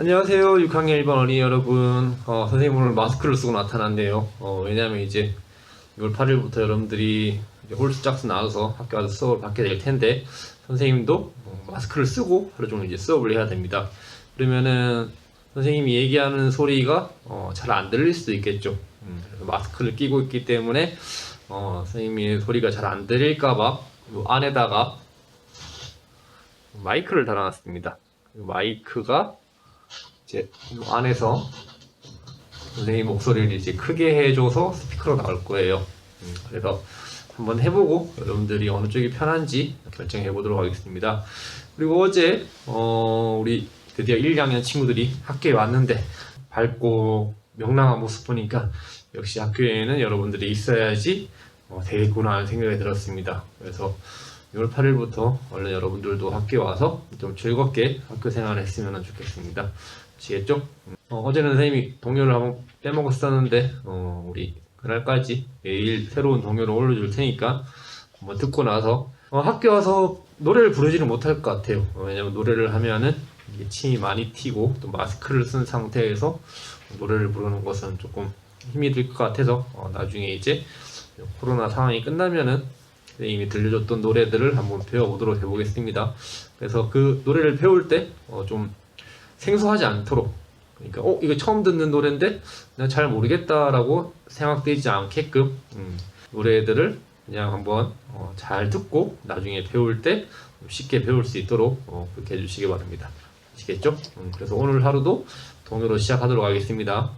안녕하세요. 6학년 1반 어린이 여러분. 어, 선생님 오늘 마스크를 쓰고 나타났네요. 어, 왜냐면 이제 6월 8일부터 여러분들이 이제 홀수 짝수 나와서 학교 와서 수업을 받게 될 텐데, 선생님도 어, 마스크를 쓰고 하루 종일 이제 수업을 해야 됩니다. 그러면은 선생님이 얘기하는 소리가 어, 잘 안 들릴 수도 있겠죠. 음, 마스크를 끼고 있기 때문에 어, 선생님이 소리가 잘 안 들릴까봐 요 안에다가 마이크를 달아놨습니다. 이 마이크가 이제 이 안에서 선생님 목소리를 이제 크게 해줘서 스피커로 나올 거예요. 음, 그래서 한번 해보고 여러분들이 어느 쪽이 편한지 결정해 보도록 하겠습니다. 그리고 어제 어, 우리 드디어 1, 2학년 친구들이 학교에 왔는데 밝고 명랑한 모습 보니까 역시 학교에는 여러분들이 있어야지 어, 되겠구나 하는 생각이 들었습니다. 그래서 6월 8일부터 얼른 여러분들도 학교에 와서 좀 즐겁게 학교 생활을 했으면 좋겠습니다. 아시겠죠? 어, 제는 선생님이 동요를 한번 빼먹었었는데 어, 우리 그날까지 매일 새로운 동요를 올려줄 테니까 한번 듣고 나서 어, 학교 와서 노래를 부르지는 못할 것 같아요. 어, 왜냐면 노래를 하면은 침이 많이 튀고 또 마스크를 쓴 상태에서 노래를 부르는 것은 조금 힘이 들 것 같아서 어, 나중에 이제 코로나 상황이 끝나면은 선생님이 들려줬던 노래들을 한번 배워보도록 해보겠습니다. 그래서 그 노래를 배울 때좀 생소하지 않도록 그러니까 어 이거 처음 듣는 노래인데 내가 잘 모르겠다라고 생각되지 않게끔 음, 노래들을 그냥 한번 어, 잘 듣고 나중에 배울 때 쉽게 배울 수 있도록 어, 그렇게 해주시기 바랍니다. 아시겠죠? 음, 그래서 오늘 하루도 동요로 시작하도록 하겠습니다.